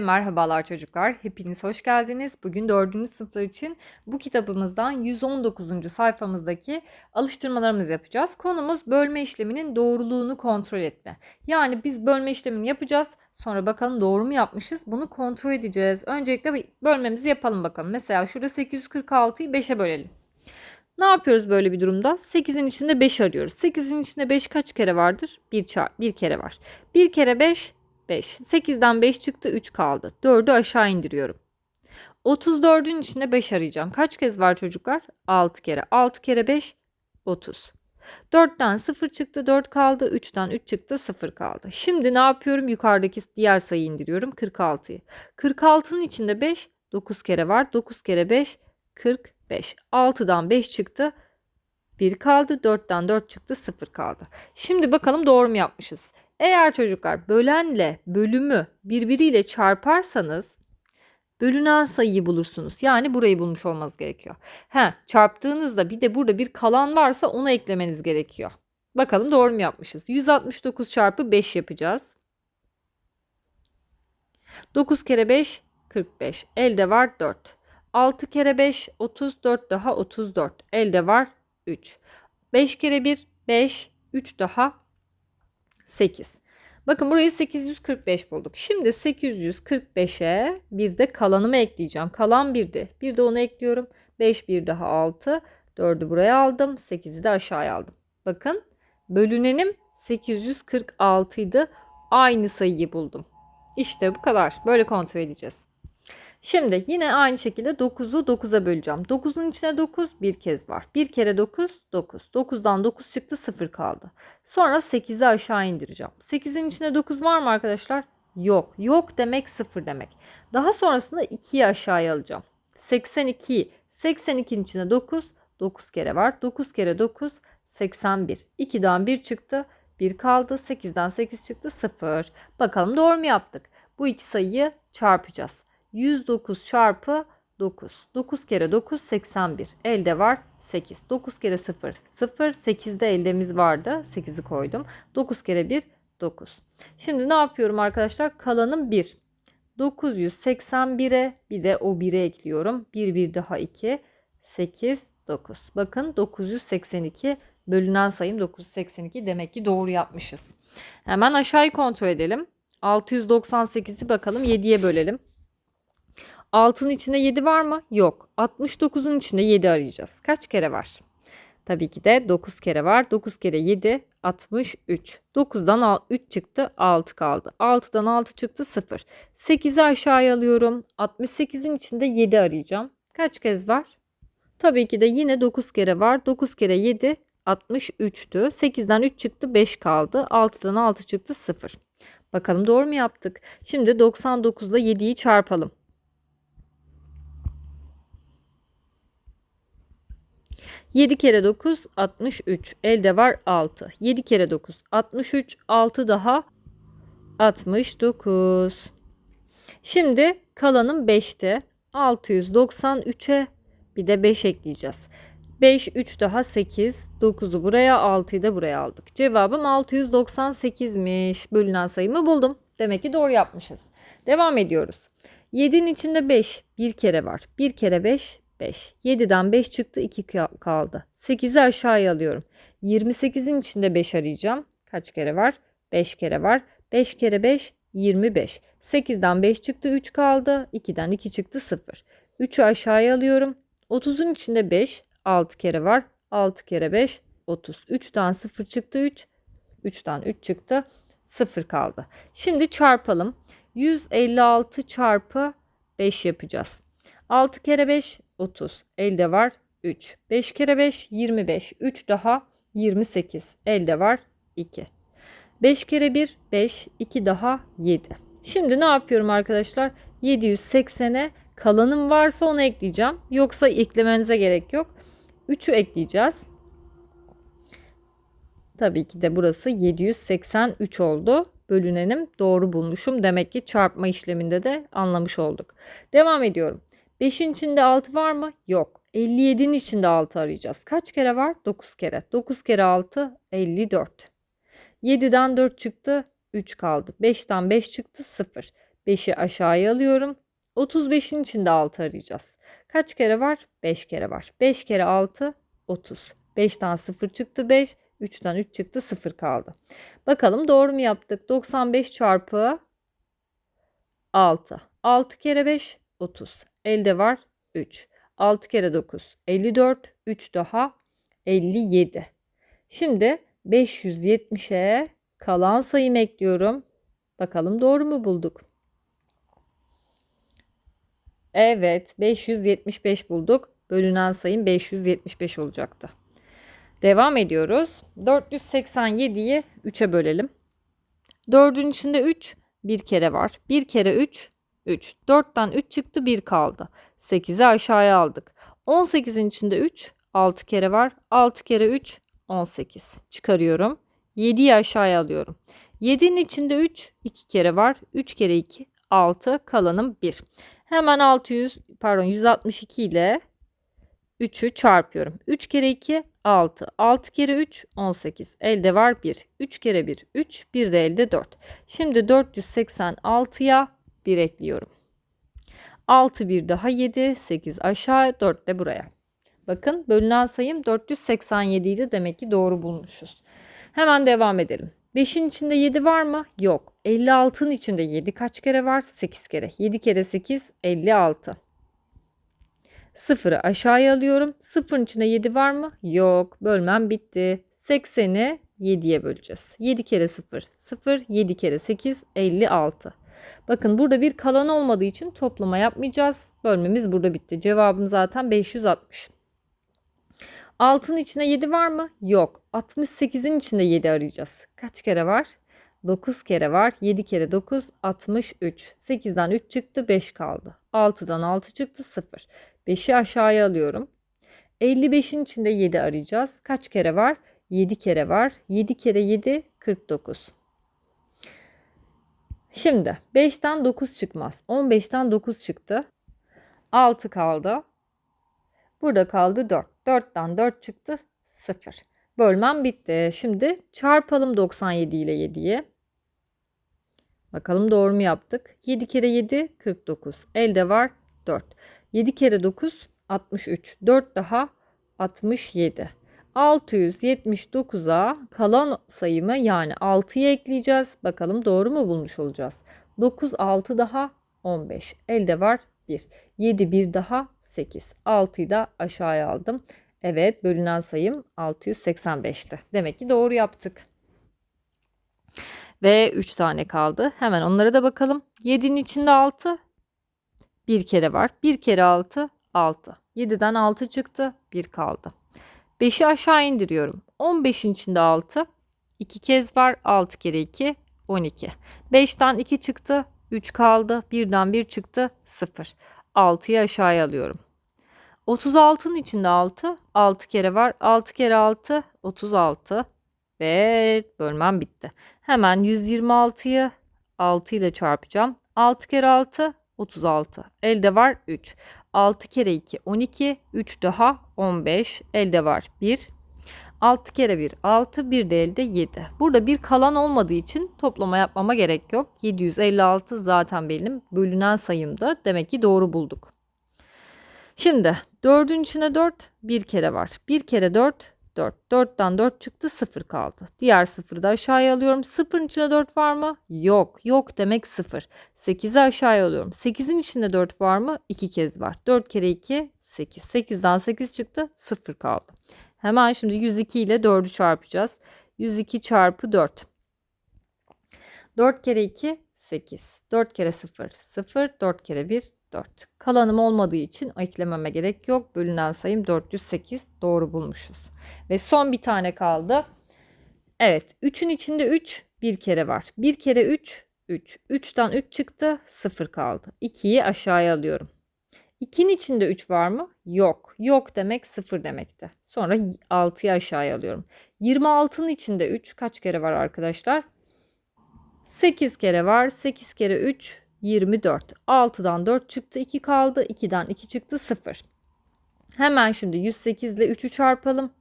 Merhabalar çocuklar, hepiniz hoş geldiniz. Bugün 4. sınıflar için bu kitabımızdan 119. sayfamızdaki alıştırmalarımızı yapacağız. Konumuz bölme işleminin doğruluğunu kontrol etme. Yani biz bölme işlemini yapacağız. Sonra bakalım doğru mu yapmışız? Bunu kontrol edeceğiz. Öncelikle bir bölmemizi yapalım bakalım. Mesela şurada 846'yı 5'e bölelim. Ne yapıyoruz böyle bir durumda? 8'in içinde 5 arıyoruz. 8'in içinde 5 kaç kere vardır? 1, çar bir kere var. 1 kere 5 5. 8'den 5 çıktı 3 kaldı. 4'ü aşağı indiriyorum. 34'ün içinde 5 arayacağım. Kaç kez var çocuklar? 6 kere. 6 kere 5 30. 4'ten 0 çıktı 4 kaldı. 3'ten 3 çıktı 0 kaldı. Şimdi ne yapıyorum? Yukarıdaki diğer sayıyı indiriyorum. 46'yı. 46'nın içinde 5 9 kere var. 9 kere 5 45. 6'dan 5 çıktı. 1 kaldı. 4'ten 4 çıktı. 0 kaldı. Şimdi bakalım doğru mu yapmışız? Eğer çocuklar bölenle bölümü birbiriyle çarparsanız bölünen sayıyı bulursunuz. Yani burayı bulmuş olmanız gerekiyor. He, çarptığınızda bir de burada bir kalan varsa onu eklemeniz gerekiyor. Bakalım doğru mu yapmışız? 169 çarpı 5 yapacağız. 9 kere 5 45. Elde var 4. 6 kere 5 34 daha 34. Elde var 3. 5 kere 1 5 3 daha 8. Bakın burayı 845 bulduk. Şimdi 845'e bir de kalanımı ekleyeceğim. Kalan 1'di. Bir de onu ekliyorum. 5 bir daha 6. 4'ü buraya aldım. 8'i de aşağıya aldım. Bakın bölünenim 846 idi. Aynı sayıyı buldum. İşte bu kadar. Böyle kontrol edeceğiz. Şimdi yine aynı şekilde 9'u 9'a böleceğim. 9'un içine 9 bir kez var. 1 kere 9 9. 9'dan 9 çıktı 0 kaldı. Sonra 8'i aşağı indireceğim. 8'in içine 9 var mı arkadaşlar? Yok. Yok demek 0 demek. Daha sonrasında 2'yi aşağıya alacağım. 82. 82'nin içine 9. 9 kere var. 9 kere 9 81. 2'den 1 çıktı. 1 kaldı. 8'den 8 çıktı 0. Bakalım doğru mu yaptık? Bu iki sayıyı çarpacağız. 109 çarpı 9. 9 kere 9 81. Elde var 8. 9 kere 0 0. 8'de eldemiz vardı. 8'i koydum. 9 kere 1 9. Şimdi ne yapıyorum arkadaşlar? Kalanım 1. 981'e bir de o 1'e ekliyorum. 1 1 daha 2 8 9. Bakın 982 bölünen sayım 982 demek ki doğru yapmışız. Hemen aşağıyı kontrol edelim. 698'i bakalım 7'ye bölelim. 6'nın içinde 7 var mı? Yok. 69'un içinde 7 arayacağız. Kaç kere var? Tabii ki de 9 kere var. 9 kere 7 63. 9'dan 3 çıktı 6 kaldı. 6'dan 6 çıktı 0. 8'i aşağıya alıyorum. 68'in içinde 7 arayacağım. Kaç kez var? Tabii ki de yine 9 kere var. 9 kere 7 63'tü. 8'den 3 çıktı 5 kaldı. 6'dan 6 çıktı 0. Bakalım doğru mu yaptık? Şimdi 99 ile 7'yi çarpalım. 7 kere 9 63. Elde var 6. 7 kere 9 63. 6 daha 69. Şimdi kalanım 5'te. 693'e bir de 5 ekleyeceğiz. 5 3 daha 8. 9'u buraya 6'yı da buraya aldık. Cevabım 698'miş. Bölünen sayımı buldum. Demek ki doğru yapmışız. Devam ediyoruz. 7'nin içinde 5 bir kere var. 1 kere 5 5. 7'den 5 çıktı 2 kaldı. 8'i aşağıya alıyorum. 28'in içinde 5 arayacağım. Kaç kere var? 5 kere var. 5 kere 5 25. 8'den 5 çıktı 3 kaldı. 2'den 2 çıktı 0. 3'ü aşağıya alıyorum. 30'un içinde 5 6 kere var. 6 kere 5 30. 3'ten 0 çıktı 3. 3'ten 3 çıktı 0 kaldı. Şimdi çarpalım. 156 çarpı 5 yapacağız. 6 kere 5 30. Elde var 3. 5 kere 5 25. 3 daha 28. Elde var 2. 5 kere 1 5. 2 daha 7. Şimdi ne yapıyorum arkadaşlar? 780'e kalanım varsa onu ekleyeceğim. Yoksa eklemenize gerek yok. 3'ü ekleyeceğiz. Tabii ki de burası 783 oldu. Bölünenim doğru bulmuşum. Demek ki çarpma işleminde de anlamış olduk. Devam ediyorum. 5'in içinde 6 var mı? Yok. 57'nin içinde 6 arayacağız. Kaç kere var? 9 kere. 9 kere 6 54. 7'den 4 çıktı. 3 kaldı. 5'ten 5 çıktı 0. 5'i aşağıya alıyorum. 35'in içinde 6 arayacağız. Kaç kere var? 5 kere var. 5 kere 6 30. 5'ten 0 çıktı 5. 3'ten 3 çıktı 0 kaldı. Bakalım doğru mu yaptık? 95 çarpı 6. 6 kere 5 30. Elde var 3. 6 kere 9 54. 3 daha 57. Şimdi 570'e kalan sayımı ekliyorum. Bakalım doğru mu bulduk? Evet 575 bulduk. Bölünen sayım 575 olacaktı. Devam ediyoruz. 487'yi 3'e bölelim. 4'ün içinde 3 bir kere var. 1 kere 3 3. 4'ten 3 çıktı 1 kaldı. 8'i aşağıya aldık. 18'in içinde 3 6 kere var. 6 kere 3 18. Çıkarıyorum. 7'yi aşağıya alıyorum. 7'nin içinde 3 2 kere var. 3 kere 2 6 kalanım 1. Hemen 600 pardon 162 ile 3'ü çarpıyorum. 3 kere 2 6. 6 kere 3 18. Elde var 1. 3 kere 1 3. Bir de elde 4. Şimdi 486'ya 1 ekliyorum. 6 bir daha 7. 8 aşağı 4 de buraya. Bakın bölünen sayım 487 idi. Demek ki doğru bulmuşuz. Hemen devam edelim. 5'in içinde 7 var mı? Yok. 56'ın içinde 7 kaç kere var? 8 kere. 7 kere 8 56. Sıfırı aşağıya alıyorum. Sıfırın içinde 7 var mı? Yok. Bölmem bitti. 80'i 7'ye böleceğiz. 7 kere 0 0 7 kere 8 56. Bakın burada bir kalan olmadığı için toplama yapmayacağız. Bölmemiz burada bitti. Cevabım zaten 560. Altın içinde 7 var mı? Yok. 68'in içinde 7 arayacağız. Kaç kere var? 9 kere var. 7 kere 9 63. 8'den 3 çıktı 5 kaldı. 6'dan 6 çıktı 0. 5'i aşağıya alıyorum. 55'in içinde 7 arayacağız. Kaç kere var? 7 kere var. 7 kere 7 49. Şimdi 5'ten 9 çıkmaz. 15'ten 9 çıktı. 6 kaldı. Burada kaldı 4. 4'ten 4 çıktı 0. Bölmem bitti. Şimdi çarpalım 97 ile 7'yi. Bakalım doğru mu yaptık? 7 kere 7 49. Elde var 4. 7 kere 9 63. 4 daha 67. 679'a kalan sayımı yani 6'yı ekleyeceğiz. Bakalım doğru mu bulmuş olacağız? 9 6 daha 15. Elde var 1. 7 1 daha 8. 6'yı da aşağıya aldım. Evet bölünen sayım 685'ti. Demek ki doğru yaptık. Ve 3 tane kaldı. Hemen onlara da bakalım. 7'nin içinde 6. Bir kere var. 1 kere 6 6. 7'den 6 çıktı. 1 kaldı. 5'i aşağı indiriyorum. 15'in içinde 6. 2 kez var. 6 kere 2 12. 5'ten 2 çıktı. 3 kaldı. 1'den 1 çıktı. 0. 6'yı aşağıya alıyorum. 36'nın içinde 6. 6 kere var. 6 kere 6 36. Ve bölmem bitti. Hemen 126'yı 6 ile çarpacağım. 6 kere 6 36. Elde var 3. 6 kere 2 12. 3 daha 15. Elde var 1. 6 kere 1 6. Bir de elde 7. Burada bir kalan olmadığı için toplama yapmama gerek yok. 756 zaten benim bölünen sayımda. Demek ki doğru bulduk. Şimdi 4'ün içinde 4 bir kere var. 1 kere 4 4. 4'ten 4 çıktı 0 kaldı. Diğer 0'ı da aşağıya alıyorum. 0'ın içinde 4 var mı? Yok. Yok demek 0. 8'i aşağıya alıyorum. 8'in içinde 4 var mı? 2 kez var. 4 kere 2 8. 8'den 8 çıktı 0 kaldı. Hemen şimdi 102 ile 4'ü çarpacağız. 102 çarpı 4. 4 kere 2 8. 4 kere 0 0. 4 kere 1 4. Kalanım olmadığı için eklememe gerek yok. Bölünen sayım 408. Doğru bulmuşuz. Ve son bir tane kaldı. Evet 3'ün içinde 3 bir kere var. 1 kere 3 3. 3'ten 3 çıktı 0 kaldı. 2'yi aşağıya alıyorum. 2'nin içinde 3 var mı? Yok. Yok demek 0 demekti. Sonra 6'yı aşağıya alıyorum. 26'nın içinde 3 kaç kere var arkadaşlar? 8 kere var. 8 kere 3 24. 6'dan 4 çıktı 2 kaldı. 2'den 2 çıktı 0. Hemen şimdi 108 ile 3'ü çarpalım.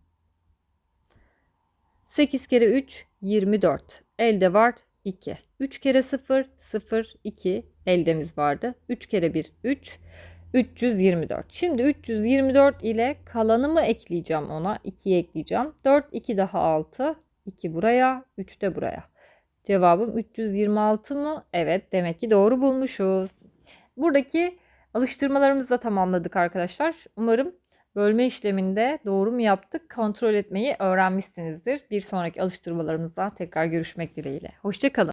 8 kere 3 24. Elde var 2. 3 kere 0 0 2 eldemiz vardı. 3 kere 1 3. 324. Şimdi 324 ile kalanı mı ekleyeceğim ona? 2'yi ekleyeceğim. 4, 2 daha 6. 2 buraya, 3 de buraya. Cevabım 326 mı? Evet demek ki doğru bulmuşuz. Buradaki alıştırmalarımızı da tamamladık arkadaşlar. Umarım bölme işleminde doğru mu yaptık kontrol etmeyi öğrenmişsinizdir. Bir sonraki alıştırmalarımızda tekrar görüşmek dileğiyle. Hoşçakalın.